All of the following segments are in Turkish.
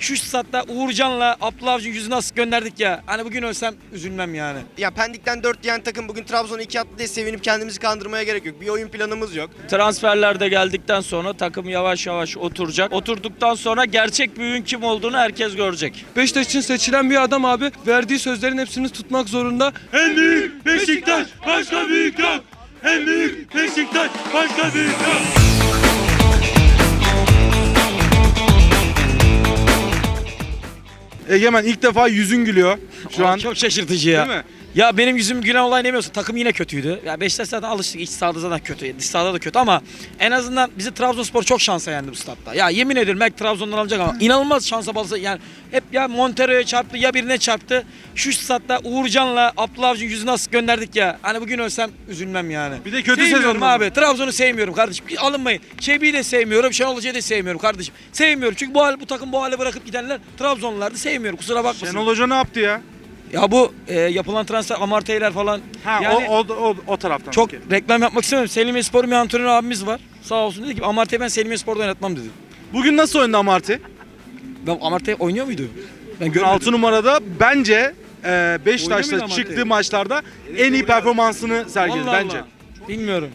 şu statta Uğurcan'la Abdullah Avcı'nın yüzünü asık gönderdik ya. Hani bugün ölsem üzülmem yani. Ya Pendik'ten 4 diyen takım bugün Trabzon'a 2 attı diye sevinip kendimizi kandırmaya gerek yok. Bir oyun planımız yok. Transferler de geldikten sonra takım yavaş yavaş oturacak. Oturduktan sonra gerçek büyüğün kim olduğunu herkes görecek. Beşiktaş için seçilen bir adam abi verdiği sözlerin hepsini tutmak zorunda. En büyük Beşiktaş başka büyük yok. En büyük Beşiktaş başka büyük yok. Egemen ilk defa yüzün gülüyor şu Abi an. Çok şaşırtıcı ya. Değil mi? Ya benim yüzüm gülen olay demiyorsun. Takım yine kötüydü. Ya Beşiktaş zaten alıştık. İç sahada zaten kötü. Dış sahada da kötü ama en azından bizi Trabzonspor çok şansa yendi bu statta. Ya yemin ediyorum belki Trabzon'dan alacak ama inanılmaz şansa balsa yani hep ya Montero'ya çarptı ya birine çarptı. Şu statta Uğurcan'la Abdullah Avcı'nın yüzünü asık gönderdik ya. Hani bugün ölsem üzülmem yani. Bir de kötü sevmiyorum sezon abi. Trabzon'u sevmiyorum kardeşim. Alınmayın. Şebi'yi de sevmiyorum. Şenol Hoca'yı da sevmiyorum kardeşim. Sevmiyorum. Çünkü bu hal, bu takım bu hale bırakıp gidenler Trabzonlulardı. Sevmiyorum. Kusura bakmasın. Şenol Hoca ne yaptı ya? Ya bu e, yapılan transfer amarteyler falan Ha yani o, o, o, o taraftan. çok Okey. reklam yapmak istemiyorum. Selimiye Spor'un bir antrenör abimiz var. Sağ olsun dedi ki Amartey ben Selimiye Spor'da oynatmam dedi. Bugün nasıl oynadı Amarty? Ben Amartey oynuyor muydu? Ben görmedim. 6 numarada bence e, Beşiktaş'ta çıktığı maçlarda en iyi performansını sergiledi bence. Allah. Bilmiyorum.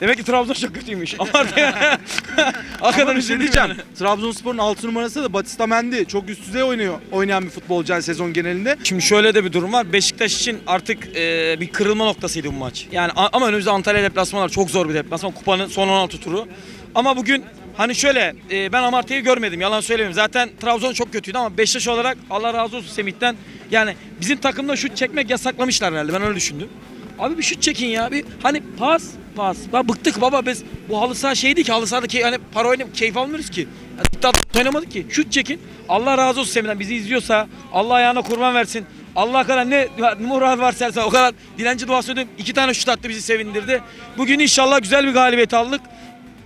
Demek ki Trabzon çok kötüymüş. Hakikaten bir şey diyeceğim. Trabzonspor'un 6 numarası da Batista Mendy. Çok üst düzey oynuyor, oynayan bir futbolcu yani sezon genelinde. Şimdi şöyle de bir durum var. Beşiktaş için artık e, bir kırılma noktasıydı bu maç. Yani a- ama önümüzde Antalya deplasmanı var. Çok zor bir deplasman. Kupanın son 16 turu. Ama bugün hani şöyle e, ben Amartya'yı görmedim. Yalan söylemiyorum. Zaten Trabzon çok kötüydü ama Beşiktaş olarak Allah razı olsun Semih'ten. Yani bizim takımda şut çekmek yasaklamışlar herhalde. Ben öyle düşündüm. Abi bir şut çekin ya. Bir hani pas pas. Bak bıktık baba biz bu halı saha şeydi ki halı sahada key, hani para oynayıp keyif almıyoruz ki. Ya, iddia oynamadık ki. Şut çekin. Allah razı olsun Semih'den. Bizi izliyorsa Allah ayağına kurban versin. Allah kadar ne murad varsa o kadar dilenci duası ödüm. İki tane şut attı bizi sevindirdi. Bugün inşallah güzel bir galibiyet aldık.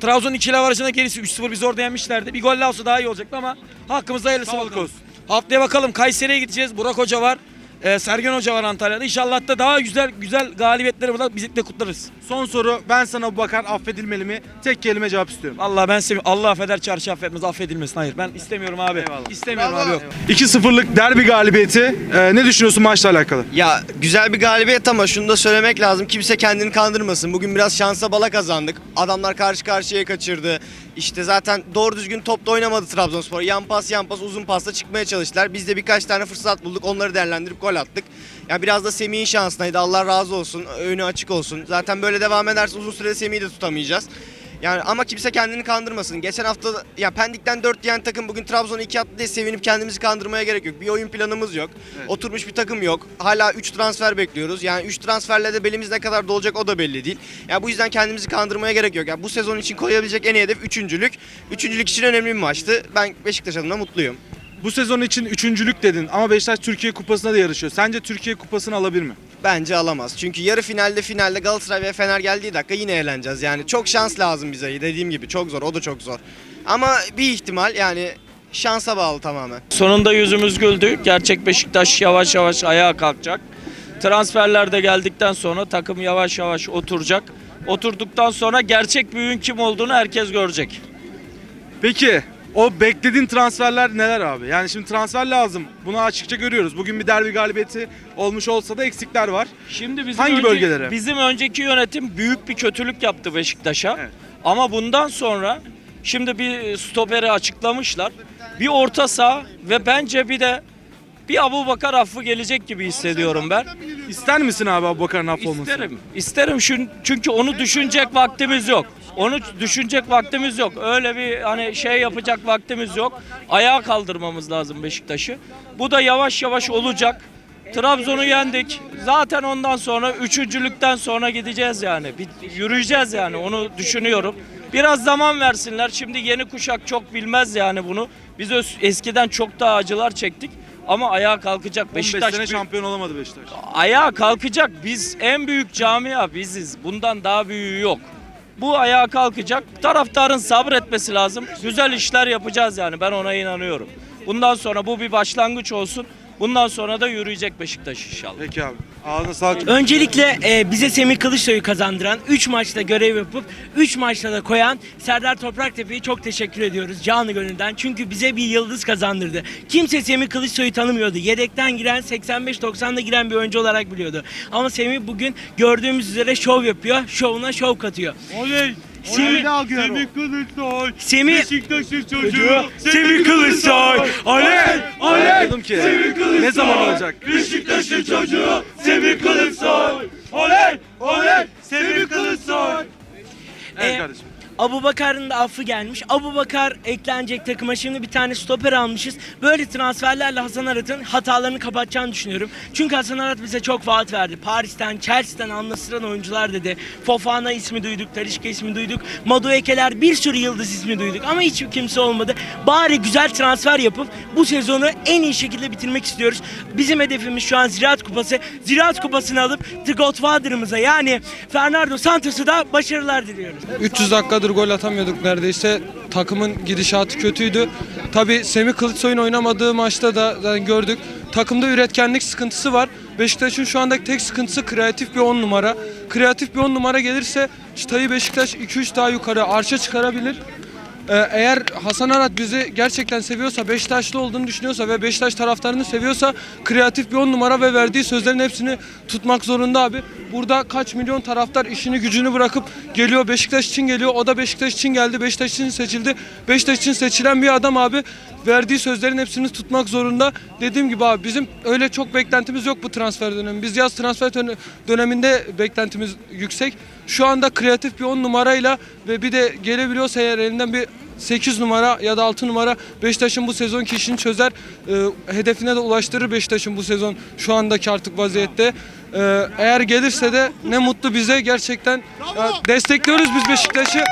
Trabzon ikili avarajına gerisi 3-0 bizi orada yenmişlerdi. Bir gol olsa daha iyi olacaktı ama hakkımızda hayırlısı bakalım. olsun. Haftaya bakalım Kayseri'ye gideceğiz. Burak Hoca var. Ee, Sergen Hoca var Antalya'da. İnşallah da daha güzel güzel galibiyetleri burada birlikte kutlarız. Son soru ben sana Bakar affedilmeli mi? Tek kelime cevap istiyorum. Allah ben seviyorum. Allah affeder çarşı affetmez affedilmesin. Hayır ben istemiyorum abi. Eyvallah. İstemiyorum abi yok. 2-0'lık derbi galibiyeti. Ee, ne düşünüyorsun maçla alakalı? Ya güzel bir galibiyet ama şunu da söylemek lazım. Kimse kendini kandırmasın. Bugün biraz şansa bala kazandık. Adamlar karşı karşıya kaçırdı. İşte zaten doğru düzgün topla oynamadı Trabzonspor. Yan pas yan pas uzun pasla çıkmaya çalıştılar. Biz de birkaç tane fırsat bulduk. Onları değerlendirip gol attık. Ya biraz da Semih'in şansındaydı. Allah razı olsun. Önü açık olsun. Zaten böyle devam ederse uzun sürede Semih'i de tutamayacağız. Yani ama kimse kendini kandırmasın. Geçen hafta ya Pendik'ten 4 diyen takım bugün Trabzon'a 2 attı diye sevinip kendimizi kandırmaya gerek yok. Bir oyun planımız yok. Oturmuş bir takım yok. Hala 3 transfer bekliyoruz. Yani 3 transferle de belimiz ne kadar dolacak o da belli değil. Ya bu yüzden kendimizi kandırmaya gerek yok. Ya bu sezon için koyabilecek en iyi hedef üçüncülük. Üçüncülük için önemli bir maçtı. Ben Beşiktaş adına mutluyum. Bu sezon için üçüncülük dedin ama Beşiktaş Türkiye Kupası'na da yarışıyor. Sence Türkiye Kupası'nı alabilir mi? Bence alamaz. Çünkü yarı finalde finalde Galatasaray ve Fener geldiği dakika yine eğleneceğiz. Yani çok şans lazım bize. Dediğim gibi çok zor. O da çok zor. Ama bir ihtimal yani şansa bağlı tamamen. Sonunda yüzümüz güldü. Gerçek Beşiktaş yavaş yavaş ayağa kalkacak. Transferler de geldikten sonra takım yavaş yavaş oturacak. Oturduktan sonra gerçek büyüğün kim olduğunu herkes görecek. Peki o beklediğin transferler neler abi? Yani şimdi transfer lazım. Bunu açıkça görüyoruz. Bugün bir derbi galibiyeti olmuş olsa da eksikler var. Şimdi bizim Hangi önce- bölgelere? Bizim önceki yönetim büyük bir kötülük yaptı Beşiktaş'a. Evet. Ama bundan sonra şimdi bir stoperi açıklamışlar. Bir orta saha ve bence bir de bir Abu Bakar affı gelecek gibi hissediyorum ben. İster misin abi Abubakar'ın affolmasını? İsterim. İsterim şun- çünkü onu düşünecek vaktimiz yok. Onu düşünecek vaktimiz yok. Öyle bir hani şey yapacak vaktimiz yok. Ayağa kaldırmamız lazım Beşiktaş'ı. Bu da yavaş yavaş olacak. Trabzon'u yendik. Zaten ondan sonra üçüncülükten sonra gideceğiz yani. Bir, yürüyeceğiz yani onu düşünüyorum. Biraz zaman versinler. Şimdi yeni kuşak çok bilmez yani bunu. Biz eskiden çok daha acılar çektik. Ama ayağa kalkacak. 15 Beşiktaş sene bir- şampiyon olamadı Beşiktaş. ayağa kalkacak. Biz en büyük camia biziz. Bundan daha büyüğü yok. Bu ayağa kalkacak. Taraftarın sabretmesi lazım. Güzel işler yapacağız yani. Ben ona inanıyorum. Bundan sonra bu bir başlangıç olsun. Bundan sonra da yürüyecek Beşiktaş inşallah. Peki abi. Ağzına sağlık. Öncelikle e, bize Semih Kılıçsoy'u kazandıran, 3 maçta görev yapıp 3 maçta da koyan Serdar Topraktepe'yi çok teşekkür ediyoruz canı gönülden. Çünkü bize bir yıldız kazandırdı. Kimse Semih Kılıçsoy'u tanımıyordu. Yedekten giren 85-90'da giren bir oyuncu olarak biliyordu. Ama Semih bugün gördüğümüz üzere şov yapıyor. Şovuna şov katıyor. Oley! Semih, Semih Kılıçsoy! Semih, Beşiktaş'ın çocuğu Semih Kılıçsoy! Oley! Dedim ki ne zaman olacak? Beşiktaş'ın çocuğu Semih Kılıçsoy! Oley! Oley! Semih Kılıçsoy! Evet kardeşim. Abu Bakar'ın da affı gelmiş. Abu Bakar eklenecek takıma şimdi bir tane stoper almışız. Böyle transferlerle Hasan Arat'ın hatalarını kapatacağını düşünüyorum. Çünkü Hasan Arat bize çok vaat verdi. Paris'ten, Chelsea'den anlasıran oyuncular dedi. Fofana ismi duyduk, Talişka ismi duyduk. Madueke'ler bir sürü yıldız ismi duyduk ama hiç kimse olmadı. Bari güzel transfer yapıp bu sezonu en iyi şekilde bitirmek istiyoruz. Bizim hedefimiz şu an Ziraat Kupası. Ziraat Kupası'nı alıp The Godfather'ımıza yani Fernando Santos'a da başarılar diliyoruz. 300 dakikadır gol atamıyorduk neredeyse. Takımın gidişatı kötüydü. Tabi Semih Kılıçsoy'un oynamadığı maçta da gördük. Takımda üretkenlik sıkıntısı var. Beşiktaş'ın şu andaki tek sıkıntısı kreatif bir 10 numara. Kreatif bir 10 numara gelirse çıtayı Beşiktaş 2-3 daha yukarı arşa çıkarabilir. Ee, eğer Hasan Arat bizi gerçekten seviyorsa, Beşiktaşlı olduğunu düşünüyorsa ve Beşiktaş taraftarını seviyorsa kreatif bir on numara ve verdiği sözlerin hepsini tutmak zorunda abi. Burada kaç milyon taraftar işini gücünü bırakıp geliyor Beşiktaş için geliyor. O da Beşiktaş için geldi. Beşiktaş için seçildi. Beşiktaş için seçilen bir adam abi verdiği sözlerin hepsini tutmak zorunda. Dediğim gibi abi bizim öyle çok beklentimiz yok bu transfer dönemi. Biz yaz transfer döne- döneminde beklentimiz yüksek. Şu anda kreatif bir 10 numarayla ve bir de gelebiliyorsa eğer elinden bir 8 numara ya da 6 numara Beşiktaş'ın bu sezonki işini çözer. Ee, hedefine de ulaştırır Beşiktaş'ın bu sezon şu andaki artık vaziyette. Ee, eğer gelirse de ne mutlu bize gerçekten. Ya, destekliyoruz biz Beşiktaş'ı.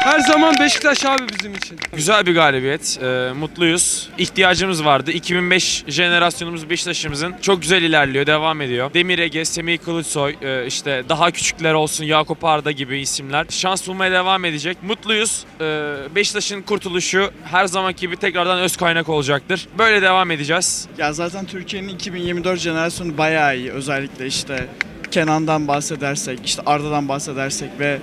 Her zaman Beşiktaş abi bizim için. Güzel bir galibiyet. Ee, mutluyuz. İhtiyacımız vardı. 2005 jenerasyonumuz Beşiktaş'ımızın çok güzel ilerliyor, devam ediyor. Demir Ege, Semih Kılıçsoy, e, işte daha küçükler olsun Yakup Arda gibi isimler şans bulmaya devam edecek. Mutluyuz. Ee, Beşiktaş'ın kurtuluşu her zamanki gibi tekrardan öz kaynak olacaktır. Böyle devam edeceğiz. Ya zaten Türkiye'nin 2024 jenerasyonu bayağı iyi. Özellikle işte Kenan'dan bahsedersek, işte Arda'dan bahsedersek ve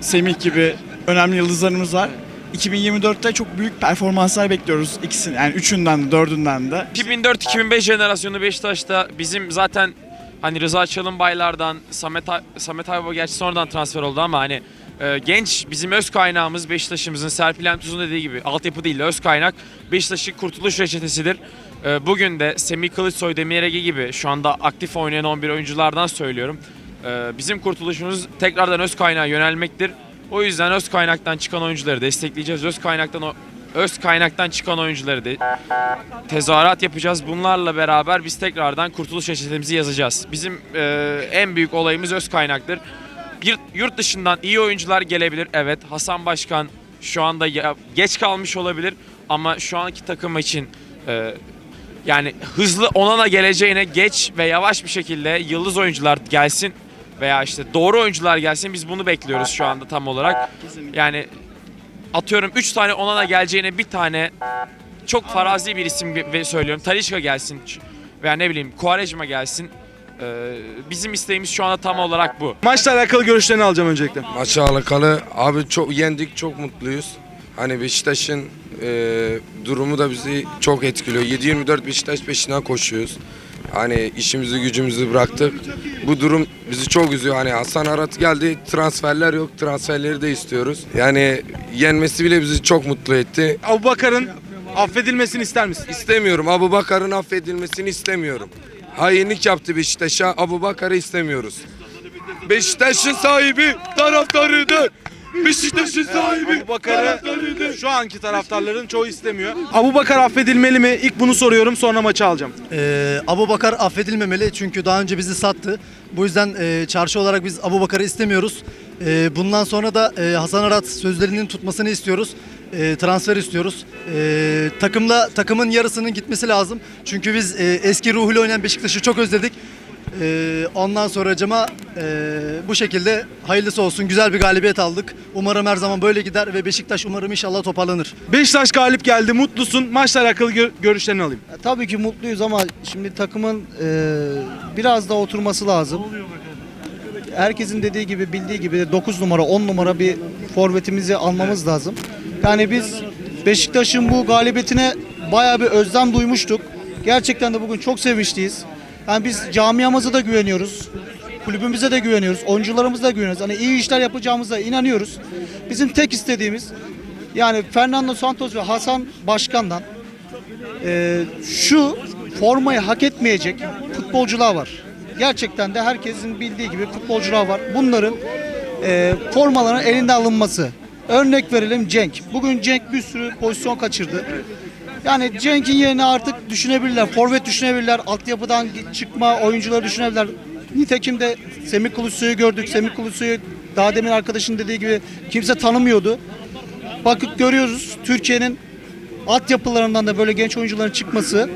Semih gibi önemli yıldızlarımız var. 2024'te çok büyük performanslar bekliyoruz ikisini yani üçünden de dördünden de. 2004-2005 jenerasyonu Beşiktaş'ta bizim zaten hani Rıza Çalınbaylar'dan Samet Samet Ayba gerçi sonradan transfer oldu ama hani e, genç bizim öz kaynağımız Beşiktaş'ımızın Serpil Entuz'un dediği gibi altyapı değil de öz kaynak Beşiktaş'ın kurtuluş reçetesidir. E, bugün de Semih Kılıçsoy, Demir Ege gibi şu anda aktif oynayan 11 oyunculardan söylüyorum. E, bizim kurtuluşumuz tekrardan öz kaynağa yönelmektir. O yüzden öz kaynaktan çıkan oyuncuları destekleyeceğiz. Öz kaynaktan öz kaynaktan çıkan oyuncuları de tezahürat yapacağız. Bunlarla beraber biz tekrardan kurtuluş reçetemizi yazacağız. Bizim e, en büyük olayımız öz kaynaktır. Bir yurt dışından iyi oyuncular gelebilir. Evet Hasan Başkan şu anda ya- geç kalmış olabilir ama şu anki takım için e, yani hızlı Onana geleceğine geç ve yavaş bir şekilde yıldız oyuncular gelsin veya işte doğru oyuncular gelsin. Biz bunu bekliyoruz şu anda tam olarak. Yani atıyorum 3 tane Onana geleceğine bir tane çok farazi bir isim ve söylüyorum. Talişka gelsin veya ne bileyim Quaresma gelsin. Ee, bizim isteğimiz şu anda tam olarak bu. Maçla alakalı görüşlerini alacağım öncelikle. Maçla alakalı abi çok yendik çok mutluyuz. Hani Beşiktaş'ın e, durumu da bizi çok etkiliyor. 7-24 Beşiktaş peşinden koşuyoruz. Hani işimizi gücümüzü bıraktık. Bu durum bizi çok üzüyor. Hani Hasan Arat geldi transferler yok transferleri de istiyoruz. Yani yenmesi bile bizi çok mutlu etti. Abu Bakar'ın affedilmesini ister misin? İstemiyorum Abu Bakar'ın affedilmesini istemiyorum. Hainlik yaptı Beşiktaş'a Abu Bakar'ı istemiyoruz. Beşiktaş'ın sahibi taraftarıdır. Beşiktaş'ın sahibi Abu Bakar'ı şu anki taraftarların çoğu istemiyor. Abu Bakar affedilmeli mi? İlk bunu soruyorum sonra maçı alacağım. Ee, Abu Bakar affedilmemeli çünkü daha önce bizi sattı. Bu yüzden e, çarşı olarak biz Abu Bakar'ı istemiyoruz. E, bundan sonra da e, Hasan Arat sözlerinin tutmasını istiyoruz. E, transfer istiyoruz. E, takımla takımın yarısının gitmesi lazım. Çünkü biz e, eski ruhuyla oynayan Beşiktaş'ı çok özledik. E, ondan sonracıma e, bu şekilde hayırlısı olsun. Güzel bir galibiyet aldık. Umarım her zaman böyle gider ve Beşiktaş umarım inşallah toparlanır. Beşiktaş galip geldi. Mutlusun. Maçla alakalı gör- görüşlerini alayım. Tabii ki mutluyuz ama şimdi takımın e, biraz daha oturması lazım. Herkesin dediği gibi bildiği gibi 9 numara 10 numara bir forvetimizi almamız lazım. Yani biz Beşiktaş'ın bu galibiyetine bayağı bir özlem duymuştuk. Gerçekten de bugün çok sevinçliyiz. Yani biz camiamıza da güveniyoruz. Kulübümüze de güveniyoruz. Oyuncularımıza da güveniyoruz. Hani iyi işler yapacağımıza inanıyoruz. Bizim tek istediğimiz yani Fernando Santos ve Hasan Başkan'dan ee, şu formayı hak etmeyecek futbolcular var. Gerçekten de herkesin bildiği gibi futbolcular var. Bunların e, formaların elinde alınması. Örnek verelim Cenk. Bugün Cenk bir sürü pozisyon kaçırdı. Yani Cenk'in yerine artık düşünebilirler. Forvet düşünebilirler. Altyapıdan çıkma oyuncuları düşünebilirler. Nitekim de Semih Kılıçsoy'u gördük. Semih Kılıçsoy'u daha demin arkadaşın dediği gibi kimse tanımıyordu. Bakıp görüyoruz Türkiye'nin altyapılarından da böyle genç oyuncuların çıkması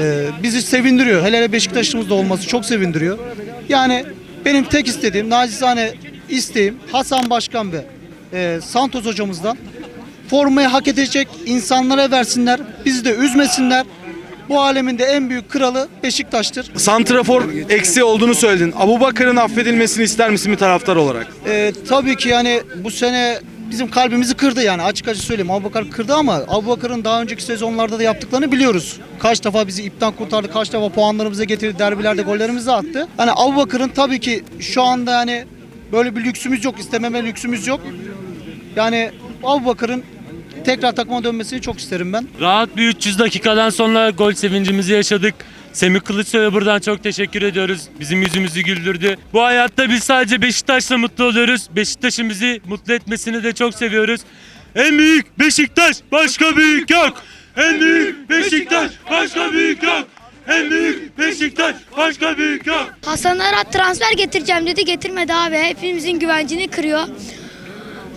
e, bizi sevindiriyor. Hele hele Beşiktaş'ımızda olması çok sevindiriyor. Yani benim tek istediğim, nacizane isteğim Hasan Başkan ve e, Santos hocamızdan formayı hak edecek insanlara versinler. Bizi de üzmesinler. Bu alemin de en büyük kralı Beşiktaş'tır. Santrafor eksi olduğunu söyledin. Abubakar'ın affedilmesini ister misin bir taraftar olarak? Ee, tabii ki yani bu sene bizim kalbimizi kırdı yani açık açık söyleyeyim. Abubakar kırdı ama Abubakar'ın daha önceki sezonlarda da yaptıklarını biliyoruz. Kaç defa bizi ipten kurtardı, kaç defa puanlarımıza getirdi, derbilerde gollerimizi attı. Hani Abubakar'ın tabii ki şu anda yani böyle bir lüksümüz yok, istememe lüksümüz yok. Yani Abubakar'ın tekrar takıma dönmesini çok isterim ben. Rahat bir 300 dakikadan sonra gol sevincimizi yaşadık. Semih Kılıçsoy'a buradan çok teşekkür ediyoruz. Bizim yüzümüzü güldürdü. Bu hayatta biz sadece Beşiktaş'la mutlu oluyoruz. Beşiktaş'ın bizi mutlu etmesini de çok seviyoruz. En büyük Beşiktaş, başka büyük yok. En büyük Beşiktaş, başka büyük yok. En büyük Beşiktaş, başka büyük yok. Hasan Arat transfer getireceğim dedi getirmedi abi. Hepimizin güvencini kırıyor.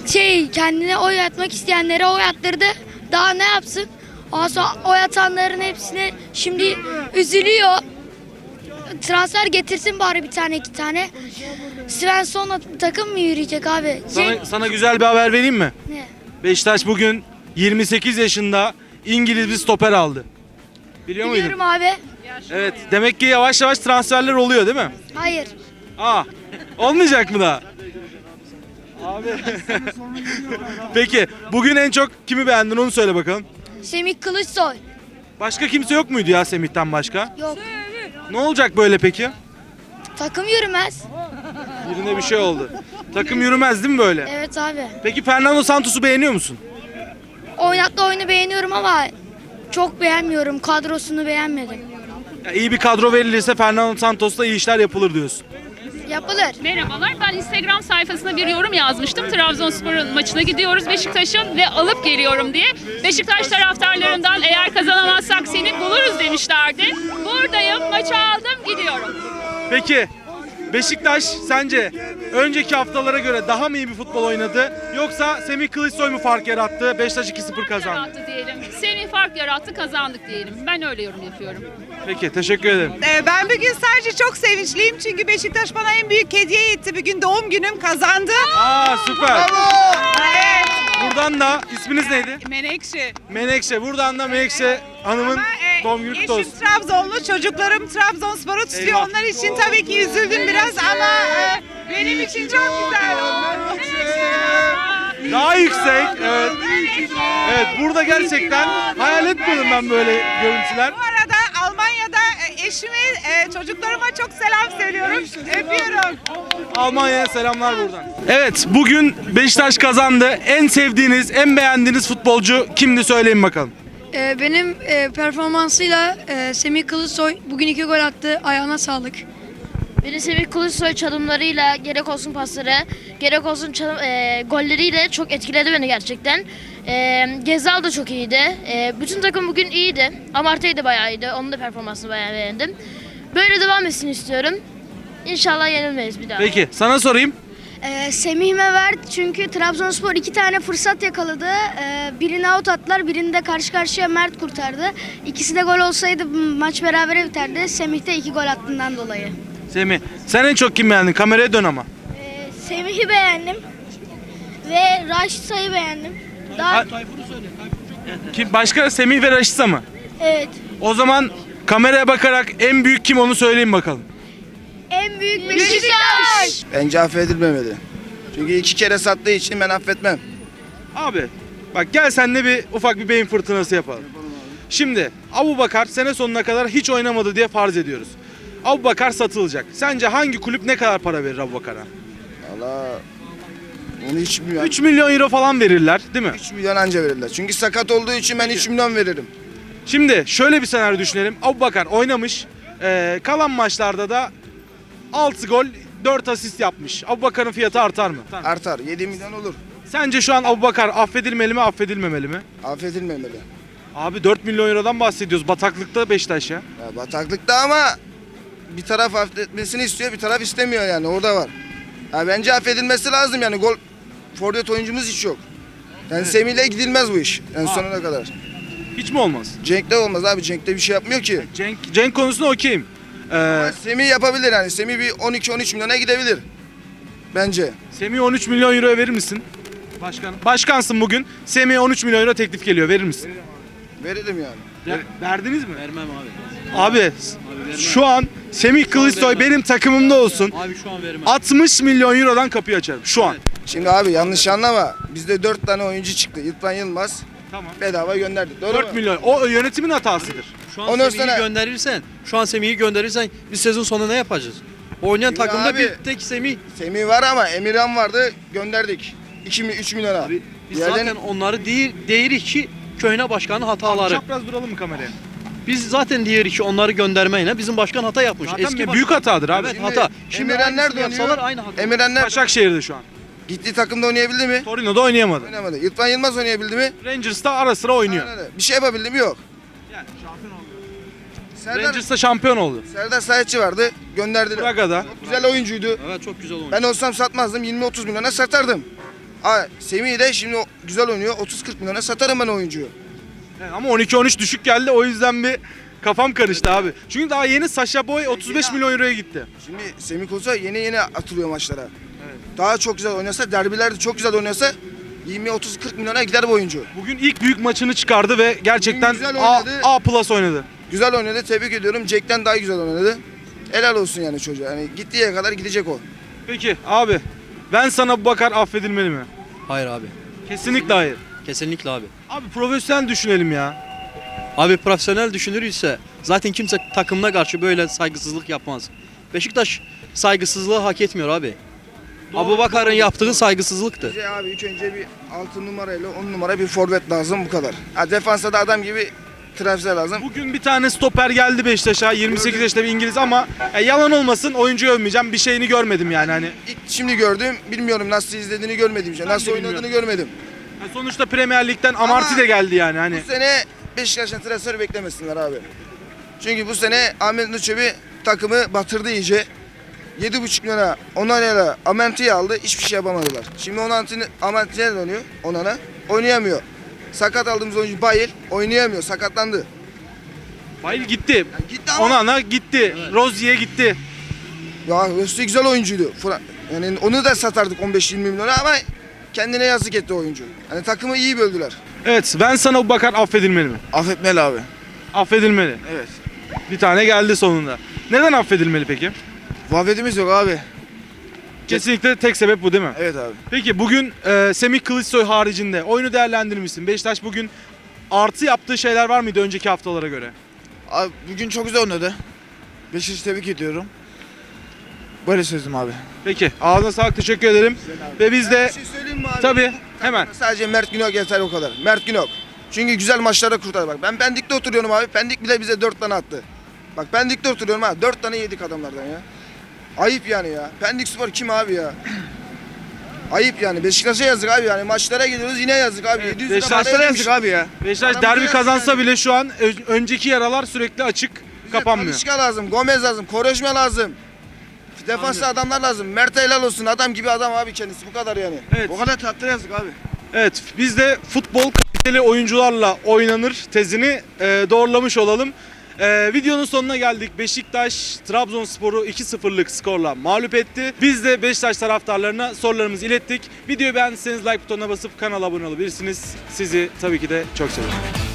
Şey kendine oy atmak isteyenlere oy attırdı. Daha ne yapsın? Ondan sonra oy atanların hepsine şimdi üzülüyor. Transfer getirsin bari bir tane iki tane. Svensson'la takım mı yürüyecek abi? Sana, Şey, sana güzel bir haber vereyim mi? ne? Beşiktaş bugün 28 yaşında İngiliz bir stoper aldı. Biliyor muydun? Biliyorum abi. Evet. Demek ki yavaş yavaş transferler oluyor değil mi? Hayır. Aa. Olmayacak mı daha? Abi. Peki bugün en çok kimi beğendin onu söyle bakalım. Semih Kılıçsoy. Başka kimse yok muydu ya Semih'ten başka? Yok. Ne olacak böyle peki? Takım yürümez. Birine bir şey oldu. Takım yürümez değil mi böyle? Evet abi. Peki Fernando Santos'u beğeniyor musun? Oynattığı oyunu beğeniyorum ama çok beğenmiyorum. Kadrosunu beğenmedim. Ya iyi bir kadro verilirse Fernando Santos'la iyi işler yapılır diyorsun. Yapılır. Merhabalar. Ben Instagram sayfasına bir yorum yazmıştım. Trabzonspor'un maçına gidiyoruz Beşiktaş'ın ve alıp geliyorum diye. Beşiktaş taraftarlarından eğer kazanamazsak seni buluruz demişlerdi. Buradayım. Maçı aldım gidiyorum. Peki Beşiktaş sence önceki haftalara göre daha mı iyi bir futbol oynadı yoksa Semih Kılıçsoy mu fark yarattı? Beşiktaş 2-0 kazandı. Yarattı diyelim. Semih fark yarattı kazandık diyelim. Ben öyle yorum yapıyorum. Peki teşekkür ederim. Ee, Ben bugün sadece çok sevinçliyim çünkü Beşiktaş bana en büyük hediye etti. Bugün doğum günüm kazandı. Aa süper. Evet. Buradan da isminiz neydi? Menekşe. Menekşe. Buradan da Menekşe Hanım'ın Ama e, doğum günü kutlu eşim olsun. Trabzonlu, çocuklarım Trabzonspor'u tutuyor. Eyvah. Onlar için tabii ki üzüldüm biraz ama e, benim için çok güzel oldu. Daha yüksek. Evet. Evet burada gerçekten hayal etmiyordum ben böyle görüntüler. Bu arada Almanya'da e, eşime, e, çocuklarıma çok selam söylüyorum. Öpüyorum. Almanya'ya selamlar buradan. Evet bugün Beşiktaş kazandı. En sevdiğiniz, en beğendiğiniz futbolcu kimdi söyleyin bakalım. Ee, benim e, performansıyla e, Semih Kılıçsoy bugün iki gol attı. Ayağına sağlık. Benim Semih Kılıçsoy çalımlarıyla gerek olsun pasları, gerek olsun çalım, e, golleriyle çok etkiledi beni gerçekten. E, Gezal da çok iyiydi. E, bütün takım bugün iyiydi. Amartey de bayağı iyiydi. Onun da performansını bayağı beğendim. Böyle devam etsin istiyorum. İnşallah yenilmeyiz bir daha. Peki sana sorayım. Ee, Semih'ime verdi çünkü Trabzonspor iki tane fırsat yakaladı. Ee, birini out attılar, birini de karşı karşıya Mert kurtardı. İkisi de gol olsaydı maç berabere biterdi. Semih de iki gol attığından dolayı. Semih. Sen en çok kim beğendin? Kameraya dön ama. Semih'i beğendim. Ve Raşita'yı beğendim. Daha Ha- Kim başka Semih ve Raşitsa mı? evet. O zaman kameraya bakarak en büyük kim onu söyleyin bakalım. En büyük Beşiktaş. Bence affedilmemeli. Çünkü iki kere sattığı için ben affetmem. Abi bak gel senle bir ufak bir beyin fırtınası yapalım. Şimdi Abu Bakar sene sonuna kadar hiç oynamadı diye farz ediyoruz. Abu Bakar satılacak. Sence hangi kulüp ne kadar para verir Abu Bakar'a? Valla onu hiç bilmiyorum. 3 milyon euro falan verirler değil mi? 3 milyon anca verirler. Çünkü sakat olduğu için ben 3 milyon veririm. Şimdi şöyle bir senaryo düşünelim. Abu Bakar oynamış. Ee, kalan maçlarda da 6 gol 4 asist yapmış. Abu Bakar'ın fiyatı artar mı? Artar. 7 milyon olur. Sence şu an Abu Bakar affedilmeli mi affedilmemeli mi? Affedilmemeli. Abi 4 milyon eurodan bahsediyoruz. Bataklıkta Beşiktaş ya. Ya bataklıkta ama bir taraf affetmesini istiyor, bir taraf istemiyor yani. Orada var. Ya bence affedilmesi lazım yani. Gol forvet oyuncumuz hiç yok. Yani Semih'le gidilmez bu iş. Yani Aa. sonuna kadar. Hiç mi olmaz? Cenk'te olmaz abi. Cenk'te bir şey yapmıyor ki. Cenk, Cenk konusunda okeyim. Ee, Ama Semih yapabilir yani. Semih bir 12-13 milyona gidebilir. Bence. Semih'e 13 milyon euro verir misin? Başkan. Başkansın bugün. Semih'e 13 milyon euro teklif geliyor. Verir misin? Verelim yani. Ver- verdiniz mi? Vermem abi. Abi, şu an Semih Kılıçsoy benim takımımda olsun. Abi şu an vermem. 60 milyon eurodan kapıyı açarım şu an. Şimdi abi yanlış anlama. Bizde 4 tane oyuncu çıktı. İrfan Yılmaz Tamam. bedava gönderdik. Doğru 4 mu? milyon. O yönetimin hatasıdır. Şu an Ondan Semih'i sonra- gönderirsen, şu an Semih'i gönderirsen biz sezon sonu ne yapacağız? Oynayan Şimdi takımda abi- bir tek Semih. Semih var ama Emirhan vardı gönderdik. 2 mi 3 milyona. Biz Diğerlerini- zaten onları değil, değeri ki köhne başkanın hataları. Çapraz duralım mı kameraya? Biz zaten diğer iki onları göndermeyle bizim başkan hata yapmış. Zaten Eski büyük başkan- hatadır abi. Evet Şimdi hata. Şimdi Emirhan aynısını nerede oynuyor? yapsalar aynı hata. Emirhan nerede? Başakşehir'de şu an. Gittiği takımda oynayabildi mi? Torino'da oynayamadı. Oynamadı. İrfan Yılmaz oynayabildi mi? Rangers'ta ara sıra oynuyor. Öyle. Bir şey yapabildi mi? Yok. Serdar, Rangers'ta şampiyon oldu. Serdar Sayetçi vardı. Gönderdiler. Braga'da. Çok güzel oyuncuydu. Evet çok güzel oynuyor. Ben olsam satmazdım. 20-30 milyona satardım. Ha, Semih de şimdi o- güzel oynuyor. 30-40 milyona satarım ben oyuncuyu. Evet, ama 12-13 düşük geldi o yüzden bir kafam karıştı abi. Çünkü daha yeni Sasha Boy 35 milyon euroya gitti. Şimdi Semih Kılıçsoy yeni yeni atılıyor maçlara. Daha çok güzel oynasa, derbilerde çok güzel oynasa 20-30-40 milyona gider bu oyuncu. Bugün ilk büyük maçını çıkardı ve gerçekten Bugün güzel A, oynadı. A plus oynadı. Güzel oynadı. Tebrik ediyorum. Jack'ten daha güzel oynadı. Helal olsun yani çocuğa. Yani gittiği yere kadar gidecek o. Peki abi ben sana bu bakar affedilmeli mi? Hayır abi. Kesinlikle hayır. Kesinlikle abi. Abi profesyonel düşünelim ya. Abi profesyonel düşünürse zaten kimse takımına karşı böyle saygısızlık yapmaz. Beşiktaş saygısızlığı hak etmiyor abi. Abu Bakar'ın yaptığı saygısızlıktı. Bize abi ilk önce bir 6 numarayla 10 numara bir forvet lazım bu kadar. Ha, defansa da adam gibi transfer lazım. Bugün bir tane stoper geldi Beşiktaş'a 28 yaşında bir İngiliz ama ya yalan olmasın oyuncuyu övmeyeceğim bir şeyini görmedim yani hani. İlk şimdi gördüm. Bilmiyorum nasıl izlediğini görmedim. Ben Nasıl de oynadığını bilmiyorum. görmedim. Ya sonuçta Premier Lig'den Amarty Ama de geldi yani hani. Bu sene Beşiktaş'tan transfer beklemesinler abi. Çünkü bu sene Ahmet Nurçebi takımı batırdı iyice. 7,5 milyona Onana'yla Amenti'yi aldı. Hiçbir şey yapamadılar. Şimdi Onana'nın Amenti'ye dönüyor. Onana. Oynayamıyor. Sakat aldığımız oyuncu Bayil oynayamıyor. Sakatlandı. Bayıl gitti. Gitti ama Onana gitti. Rozier gitti. ya Rösti güzel oyuncuydu. Yani onu da satardık 15-20 milyona ama kendine yazık etti oyuncu. Hani takımı iyi böldüler. Evet ben sana bu bakar affedilmeli mi? Affetmeli abi. Affedilmeli. Evet. Bir tane geldi sonunda. Neden affedilmeli peki? Muhabbetimiz yok abi. Kesinlikle tek sebep bu değil mi? Evet abi. Peki bugün e, Semih Kılıçsoy haricinde oyunu değerlendirmişsin. Beşiktaş bugün artı yaptığı şeyler var mıydı önceki haftalara göre? Abi bugün çok güzel oynadı. Beşiktaş'ı tebrik ediyorum. Böyle sözüm abi. Peki ağzına sağlık teşekkür ederim. Ve biz de şey söyleyeyim mi abi? tabii hemen Sadece Mert Günok yeter o kadar. Mert Günok. Çünkü güzel maçlarda kurtardı. Bak ben Pendik'te oturuyorum abi. Pendik bile bize 4 tane attı. Bak Pendik'te oturuyorum ha. 4 tane yedik adamlardan ya. Ayıp yani ya. Pendik Spor kim abi ya? Ayıp yani. Beşiktaş'a yazık abi yani. Maçlara gidiyoruz yine yazık abi. 700 lira para yemiş. abi ya. Beşiktaş derbi kazansa yani. bile şu an ö- önceki yaralar sürekli açık Bize kapanmıyor. Talişka lazım. Gomez lazım. Koreşme lazım. Defanslı adamlar lazım. Mert helal olsun. Adam gibi adam abi kendisi. Bu kadar yani. Evet. O kadar tatlı yazık abi. Evet biz de futbol kaliteli oyuncularla oynanır tezini e, doğrulamış olalım. Ee, videonun sonuna geldik. Beşiktaş Trabzonspor'u 2-0'lık skorla mağlup etti. Biz de Beşiktaş taraftarlarına sorularımızı ilettik. Videoyu beğendiyseniz like butonuna basıp kanala abone olabilirsiniz. Sizi tabii ki de çok seviyorum.